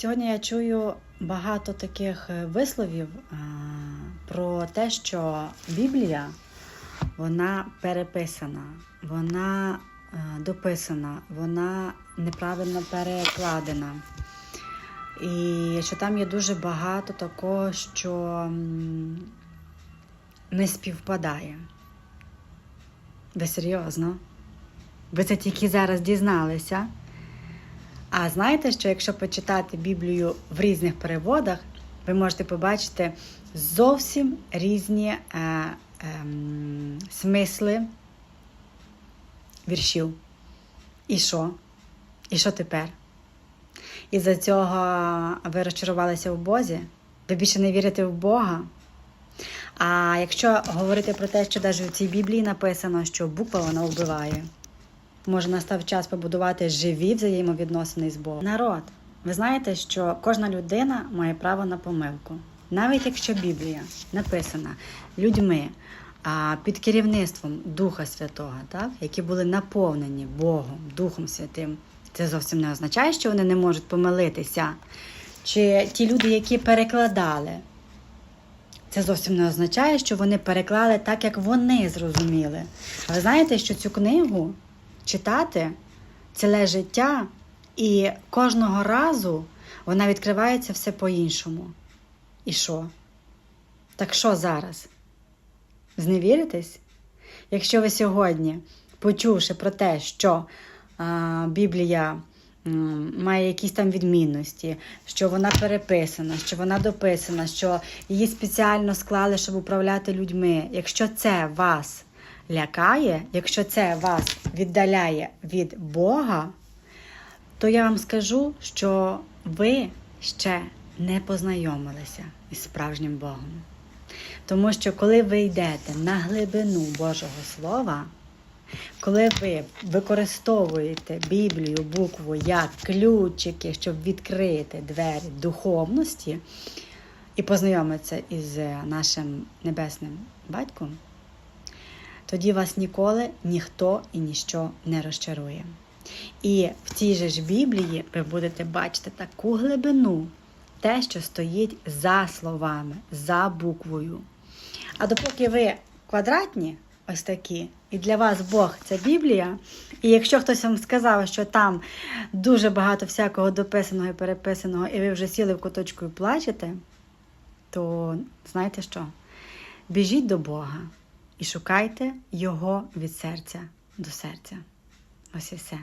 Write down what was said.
Сьогодні я чую багато таких е, висловів про те, що Біблія вона переписана, вона е, дописана, вона неправильно перекладена. І що там є дуже багато такого, що не співпадає. Ви серйозно? Ви це тільки зараз дізналися? А знаєте, що якщо почитати Біблію в різних переводах, ви можете побачити зовсім різні е, ем, смисли віршів. І що? І що тепер? І за цього ви розчарувалися в Бозі? Ви більше не вірите в Бога? А якщо говорити про те, що навіть у цій Біблії написано, що буква вона вбиває, може настав час побудувати живі взаємовідносини з Богом. Народ, ви знаєте, що кожна людина має право на помилку. Навіть якщо Біблія написана людьми а, під керівництвом Духа Святого, так, які були наповнені Богом, Духом Святим, це зовсім не означає, що вони не можуть помилитися. Чи ті люди, які перекладали, це зовсім не означає, що вони переклали так, як вони зрозуміли. Ви знаєте, що цю книгу читати ціле життя, і кожного разу вона відкривається все по-іншому. І що? Так що зараз? Зневіритесь? Якщо ви сьогодні, почувши про те, що а, Біблія має якісь там відмінності, що вона переписана, що вона дописана, що її спеціально склали, щоб управляти людьми. Якщо це вас лякає, якщо це вас віддаляє від Бога, то я вам скажу, що ви ще не познайомилися із справжнім Богом. Тому що коли ви йдете на глибину Божого Слова, коли ви використовуєте Біблію, букву як ключики, щоб відкрити двері духовності і познайомитися із нашим небесним батьком, тоді вас ніколи ніхто і ніщо не розчарує. І в цій же ж Біблії ви будете бачити таку глибину, те, що стоїть за словами, за буквою. А допоки ви квадратні, ось такі, і для вас Бог це Біблія. І якщо хтось вам сказав, що там дуже багато всякого дописаного і переписаного, і ви вже сіли в куточку і плачете, то знаєте що? Біжіть до Бога і шукайте Його від серця до серця. Ось і все.